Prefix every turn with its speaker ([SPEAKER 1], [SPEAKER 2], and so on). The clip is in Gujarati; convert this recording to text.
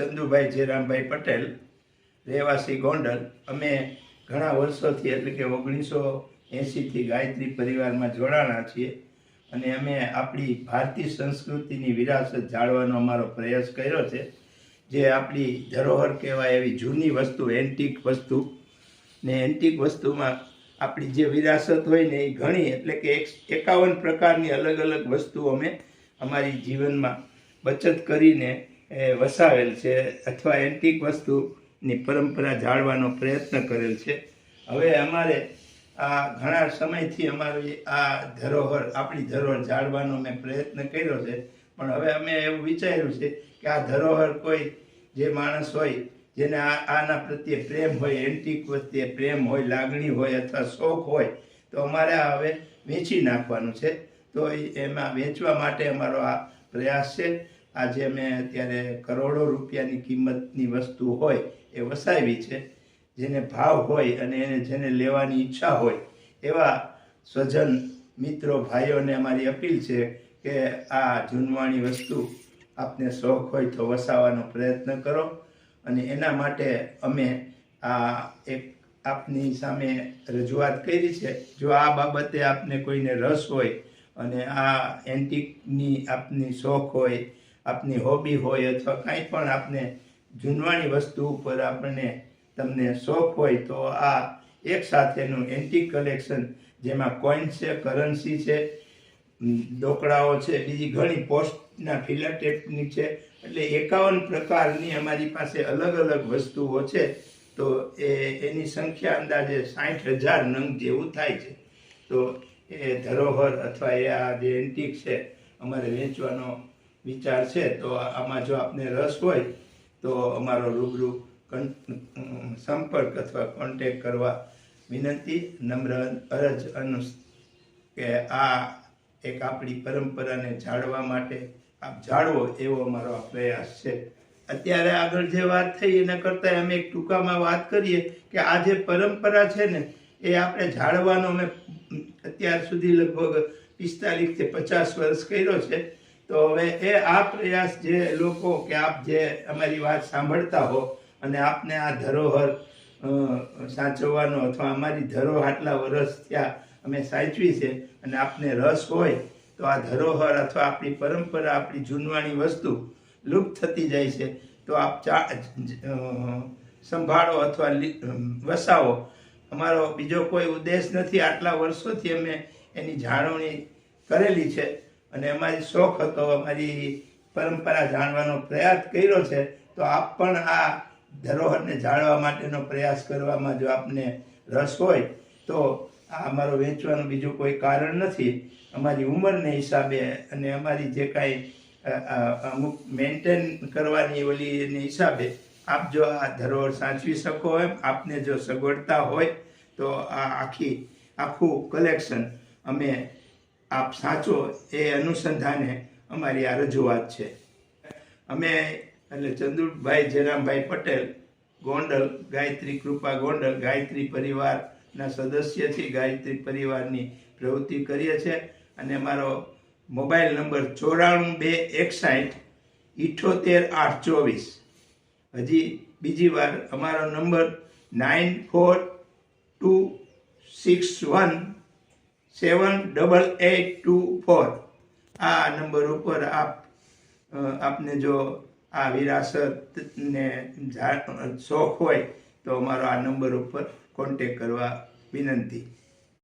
[SPEAKER 1] ચંદુભાઈ જયરામભાઈ પટેલ, રહેવાસી ગોંડલ, અમે ઘણા વર્ષોથી એટલે કે ઓગણીસો એંશીથી ગાયત્રી પરિવારમાં જોડાણા છીએ અને અમે આપણી ભારતીય સંસ્કૃતિની વિરાસત જાળવાનો અમારો પ્રયાસ કર્યો છે. જે આપણી ધરોહર કહેવાય એવી જૂની વસ્તુ, એન્ટિક વસ્તુ. ને એન્ટિક વસ્તુમાં આપણી જે વિરાસત હોય ને એ ઘણી, એટલે કે એક એકાવન પ્રકારની અલગ અલગ વસ્તુઓ અમે અમારી જીવનમાં બચત કરીને વસાવેલ છે અથવા એન્ટિક વસ્તુની પરંપરા જાળવાનો પ્રયત્ન કરેલ છે. હવે અમારે આ ઘણા સમયથી અમારી આ ધરોહર, આપણી ધરોહર જાળવાનો મેં પ્રયત્ન કર્યો છે. પણ હવે અમે એવું વિચાર્યું છે કે આ ધરોહર કોઈ જે માણસ હોય, જેને આના પ્રત્યે પ્રેમ હોય, એન્ટિક પ્રત્યે પ્રેમ હોય, લાગણી હોય અથવા શોખ હોય, તો અમારે આ હવે વેચી નાખવાનું છે. તો એમાં વેચવા માટે અમારો આ પ્રયાસ છે. આજે અમે અત્યારે કરોડો રૂપિયાની કિંમતની વસ્તુ હોય એ વસાવી છે, જેને ભાવ હોય અને એને જેને લેવાની ઈચ્છા હોય, એવા સ્વજન મિત્રો, ભાઈઓને અમારી અપીલ છે કે આ જૂનવાણી વસ્તુ આપને શોખ હોય તો વસાવવાનો પ્રયત્ન કરો અને એના માટે અમે આ એક આપની સામે રજૂઆત કરી છે. જો આ બાબતે આપને કોઈને રસ હોય અને આ એન્ટિકની આપની શોખ હોય આપની હોબી હોય અથવા કાંઈ પણ આપને જૂનવાણી વસ્તુ ઉપર આપણને તમને શોખ હોય તો આ એક સાથેનું એન્ટિક કલેક્શન જેમાં કોઈન છે કરન્સી છે ડોકડાઓ છે, બીજી ઘણી પોસ્ટના ફિલાટેપની છે. એટલે એકાવન પ્રકારની અમારી પાસે અલગ અલગ વસ્તુઓ છે. તો એ, એની સંખ્યા અંદાજે સાઠ હજાર નંગ જેવું થાય છે. તો એ ધરોહર અથવા એ આ જે એન્ટિક છે, અમારે વેચવાનો વિચાર છે, તો આમાં જો આપને રસ હોય, તો અમારો રૂબરૂ સંપર્ક અથવા કોન્ટેક કરવા વિનંતી, નમ્ર અરજ અનુ કે આ એક આપણી પરંપરાને જાળવા માટે આપ જાળવો એવો અમારો આ પ્રયાસ છે. અત્યારે આગળ જે વાત થઈ, એના કરતાં અમે એક ટૂંકામાં વાત કરીએ કે આ જે પરંપરા છે ને, એ આપણે જાળવાનો અમે અત્યાર સુધી લગભગ પિસ્તાલીસથી પચાસ વર્ષ કર્યો છે. તો હવે એ આ પ્રયાસ જે લોકો કે આપ જે અમારી વાત સાંભળતા હો અને આપને આ ધરોહર સાચવવાનો અથવા અમારી ધરોહર આટલા વર્ષ થયા અમે સાચવી છે અને આપને રસ હોય તો આ ધરોહર અથવા આપણી પરંપરા, આપણી જૂનવાણી વસ્તુ લુપ્ત થતી જાય છે. તો આપ ચા સંભાળો અથવા વસાવો. અમારો બીજો કોઈ ઉદ્દેશ નથી. આટલા વર્ષોથી અમે એની જાળવણી કરેલી છે. અને અમારી શોખ હતો, અમારી પરંપરા જાણવાનો પ્રયાસ કર્યો છે, તો આપ પણ આ ધરોહરને જાળવા માટેનો પ્રયાસ કરવામાં જો આપને રસ હોય, તો આ અમારો વેચવાનું બીજું કોઈ કારણ નથી. અમારી ઉંમરને હિસાબે અને અમારી જે કાંઈ અમુક મેન્ટેન કરવાની ઓલી એની હિસાબે આપ જો આ ધરોહર સાચવી શકો એમ આપને જો સગવડતા હોય, તો આ આખી, આખું કલેક્શન અમે આપ સાચો એ અનુસંધાને અમારી આ રજૂઆત છે. અમે એટલે ચંદુભાઈ જયરામભાઈ પટેલ, ગોંડલ, ગાયત્રી કૃપા ગોંડલ, ગાયત્રી પરિવારના સદસ્યથી ગાયત્રી પરિવારની પ્રવૃત્તિ કરીએ છીએ અને મારો મોબાઈલ નંબર ચોરાણું બે એકસાઠ ઇઠોતેર આઠ ચોવીસ. હજી બીજી વાર અમારો number nine four two six one seven double eight two four આ નંબર ઉપર આપ આપને જો આ વિરાસતને શોખ હોય તો અમારો આ નંબર ઉપર કોન્ટેક કરવા વિનંતી.